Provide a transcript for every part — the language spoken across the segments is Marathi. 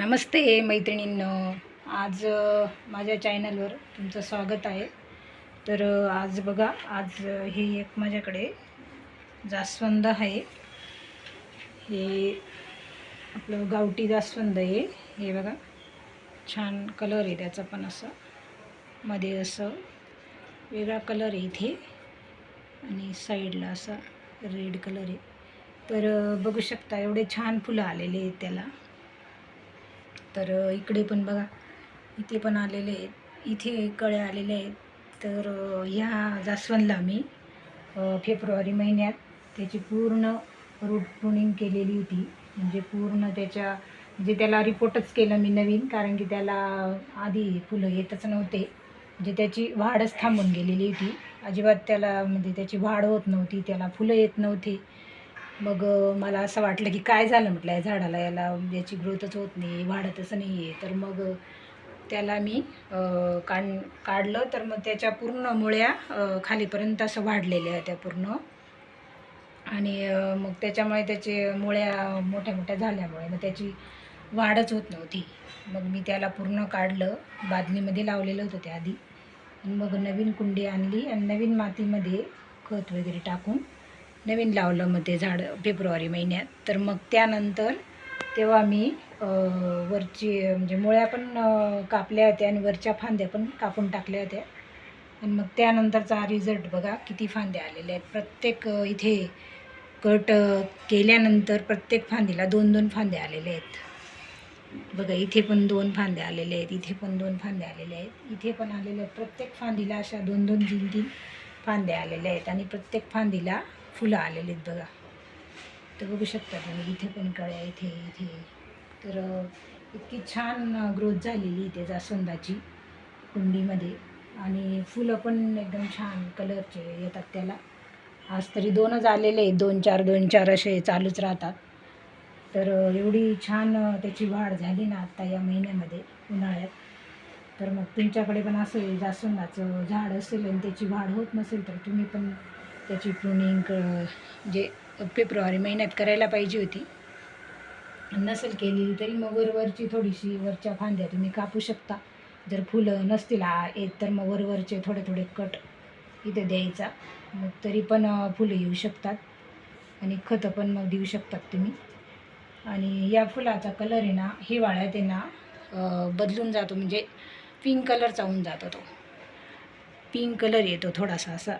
नमस्ते मैत्रिणींनो. आज माझ्या चॅनलवर तुमचं स्वागत आहे. तर आज बघा आज हे एक माझ्याकडे जास्वंद आहे. हे आपलं गावठी जास्वंद आहे. हे बघा छान कलर आहे त्याचा पण असं. मध्ये असं वेगळा कलर आहे इथे. आणि साईडला असा रेड कलर आहे. तर बघू शकता एवढे छान फुलं आलेले आहेत त्याला. तर इकडे पण बघा. इथे पण आलेले आहेत. इथे कळे आलेले आहेत. तर ह्या जास्वंदला मी फेब्रुवारी महिन्यात त्याची पूर्ण रूट प्रुनिंग केलेली होती. म्हणजे पूर्ण त्याच्या म्हणजे त्याला रिपोर्टच केलं मी नवीन कारण की त्याला आधी फुलं येतच नव्हते. म्हणजे त्याची वाढच थांबून गेलेली होती. अजिबात त्याला म्हणजे त्याची वाढ होत नव्हती. त्याला फुलं येत नव्हती. मग मला असं वाटलं की काय झालं म्हटलं या झाडाला? याला याची ग्रोथच होत नाही वाढतच नाही आहे तर मग त्याला मी काढ काढलं. तर मग त्याच्या पूर्ण मुळ्या खालीपर्यंत असं वाढलेल्या होत्या पूर्ण. आणि मग त्याच्यामुळे त्याचे मुळ्या मोठ्या मोठ्या झाल्यामुळे मग त्याची वाढच होत नव्हती. मग मी त्याला पूर्ण काढलं. बादलीमध्ये लावलेलं होतं त्या आधी मग नवीन कुंडी आणली आणि नवीन मातीमध्ये खत वगैरे टाकून नवीन लावलं मग ते झाड फेब्रुवारी महिन्यात. तर मग त्यानंतर तेव्हा मी वरची म्हणजे मुळ्या पण कापल्या होत्या आणि वरच्या फांद्या पण कापून टाकल्या होत्या. आणि मग त्यानंतरचा रिझल्ट बघा किती फांद्या आलेल्या आहेत. प्रत्येक इथे कट केल्यानंतर प्रत्येक फांदीला दोन दोन फांद्या आलेल्या आहेत. बघा इथे पण दोन फांद्या आलेल्या आहेत इथे पण दोन फांद्या आलेल्या आहेत. इथे पण आलेल्या आहेत. प्रत्येक फांदीला अशा दोन दोन तीन तीन फांद्या आलेल्या आहेत. आणि प्रत्येक फांदीला फुलं आलेली आहेत बघा. तर बघू शकता तुम्ही इथे पण कळ्या इथे इथे तर इतकी छान ग्रोथ झालेली इथे जास्वंदाची कुंडीमध्ये. आणि फुलं पण एकदम छान कलरचे येतात त्याला. आज तरी दोनच आलेले आहेत दोन चार दोन चार असे चालूच राहतात. तर एवढी छान त्याची वाढ झाली ना आत्ता या महिन्यामध्ये उन्हाळ्यात. तर मग तुमच्याकडे पण असं जास्वंदाचं झाड असेल आणि त्याची वाढ होत नसेल तर तुम्ही पण त्याची प्रुनिंग जे फेब्रुवारी महिन्यात करायला पाहिजे होती. नसेल केली तरी मग वरवरची थोडीशी वरच्या फांद्या तुम्ही कापू शकता. जर फुलं नसतील येत तर मग वरवरचे थोडे थोडे कट इथे द्यायचा. मग तरी पण फुलं येऊ शकतात. आणि खतं पण मग देऊ शकतात तुम्ही. आणि या फुलाचा कलर आहे ना हिवाळ्यात आहे ना बदलून जातो. म्हणजे पिंक कलरचा होऊन जातो तो. पिंक कलर येतो थोडासा असा.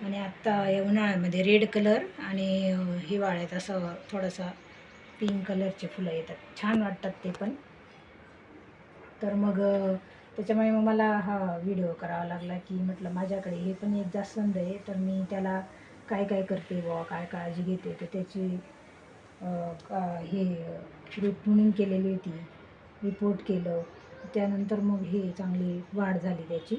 आणि आत्ता या उन्हाळ्यामध्ये रेड कलर आणि हिवाळ्यात असं थोडासा पिंक कलरचे फुलं येतात. छान वाटतात ते पण. तर मग त्याच्यामुळे मग मला हा व्हिडिओ करावा लागला की म्हटलं माझ्याकडे हे पण एक जास्वंद आहे तर मी त्याला काय काय करते बुवा काय काळजी घेते? तर त्याची का- हे रिपोर्टिंग केलेली होती रिपोर्ट केलं. त्यानंतर मग हे चांगली वाढ झाली त्याची.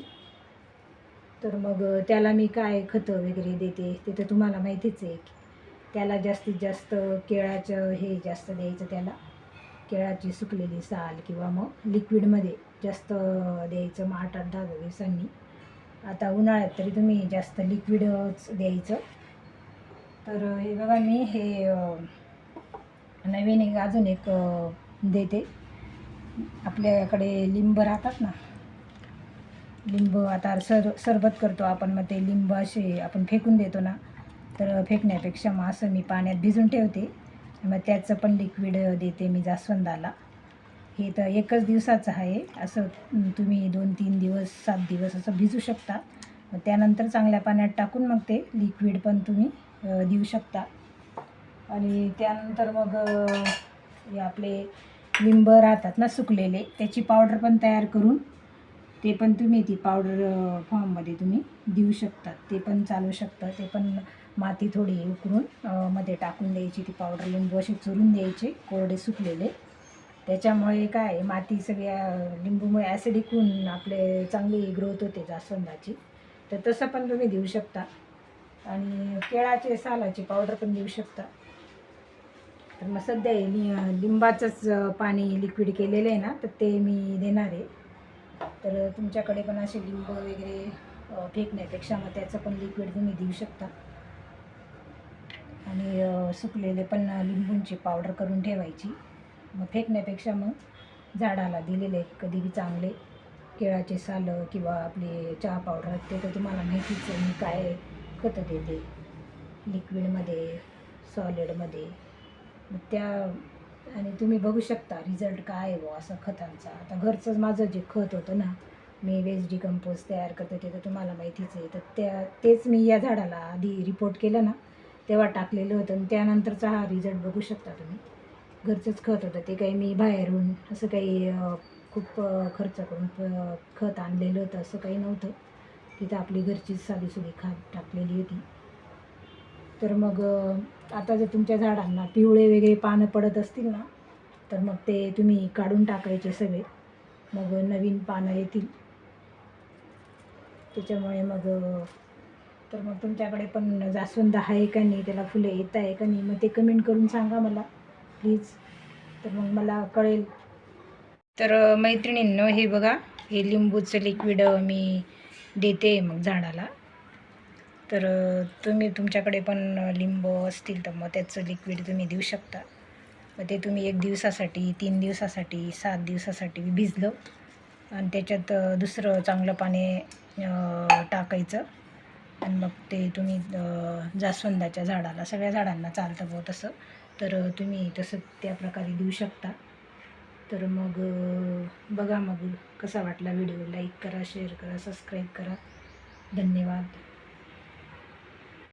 तर मग त्याला मी काय खतं वगैरे देते ते तर तुम्हाला माहितीच आहे. त्याला जास्तीत जास्त केळाचं हे जास्त द्यायचं त्याला. केळाची सुकलेली साल किंवा मग लिक्विडमध्ये जास्त द्यायचं मग आठ आठ दहा दहा दिवसांनी. आता उन्हाळ्यात तरी तुम्ही जास्त लिक्विडच द्यायचं. तर हे बघा मी हे नवीन एक अजून एक देते. आपल्याकडे लिंब राहतात ना लिंब आता सर सरबत करतो आपण मग ते लिंब असे आपण फेकून देतो ना तर फेकण्यापेक्षा मग असं मी पाण्यात भिजून ठेवते. मग त्याचं पण लिक्विड देते मी जास्वंदाला. हे तर एकच दिवसाचं आहे. असं तुम्ही दोन तीन दिवस सात दिवस असं भिजू शकता. मग त्यानंतर चांगल्या पाण्यात टाकून मग ते लिक्विड पण तुम्ही देऊ शकता. आणि त्यानंतर मग हे आपले लिंब राहतात ना सुकलेले त्याची पावडर पण तयार करून ते पण तुम्ही ती पावडर फॉर्ममध्ये तुम्ही देऊ शकता. ते पण चालू शकतं. ते पण माती थोडी उकळून मध्ये टाकून द्यायची ती पावडर लिंबू असे चुरून द्यायचे कोरडे सुकलेले. त्याच्यामुळे काय माती सगळ्या लिंबूमुळे ॲसिडिक होऊन आपले चांगली ग्रोथ होते जास्वंदाची. तर तसं पण तुम्ही देऊ शकता. आणि केळाचे सालाची पावडर पण देऊ शकता. तर मग सध्या लि लिंबाचंच पाणी लिक्विड केलेलं आहे ना तर ते मी देणार आहे. तर तुमच्याकडे पण असे लिंब वगैरे फेकण्यापेक्षा मग त्याचं पण लिक्विड तुम्ही देऊ शकता. आणि सुकलेले पण लिंबूंची पावडर करून ठेवायची. मग फेकण्यापेक्षा मग झाडाला दिलेले कधी बी चांगले केळाचे सालं किंवा आपले चहा पावडर ते तर तुम्हाला माहितीच आहे मी काय खतं देते. लिक्विडमध्ये सॉलिडमध्ये मग त्या आणि तुम्ही बघू शकता रिझल्ट काय आहे बुवा असं खतांचा. आता घरचंच माझं जे खत होतं ना मी वेस्ट डिकम्पोज तयार करते ते तर तुम्हाला माहितीच आहे. तर त्या तेच मी या झाडाला आधी रिपोर्ट केलं ना तेव्हा टाकलेलं होतं आणि त्यानंतरचा हा रिझल्ट बघू शकता तुम्ही. घरचंच खत होतं ते काही मी बाहेरून असं काही खूप खर्च करून खत आणलेलं होतं असं काही नव्हतं. तिथं आपली घरचीच साधीसुधी खात टाकलेली होती. तर मग आता जर तुमच्या झाडांना पिवळे वगैरे पानं पडत असतील ना तर मग ते तुम्ही काढून टाकायचे सगळे. मग नवीन पानं येतील. त्याच्यामुळे मग तर मग तुमच्याकडे पण जास्वंद आहे का नाही त्याला फुलं येत आहे का नाही मग ते कमेंट करून सांगा मला प्लीज. तर मग मला कळेल. तर मैत्रिणींनो हे बघा हे लिंबूचं लिक्विड मी देते मग झाडाला. तर तुम्ही तुमच्याकडे पण लिंबू असतील तर मग त्याचं लिक्विड तुम्ही देऊ शकता. मग ते तुम्ही एक दिवसासाठी तीन दिवसासाठी सात दिवसासाठी भिजलं. आणि त्याच्यात दुसरं चांगलं पाणी टाकायचं. आणि मग ते तुम्ही जास्वंदाच्या झाडाला सगळ्या झाडांना चालतं बुवा तसं. तर तुम्ही तसं त्या प्रकारे देऊ शकता. तर मग बघा मग कसा वाटला व्हिडिओ. लाईक करा शेअर करा सबस्क्राईब करा. धन्यवाद.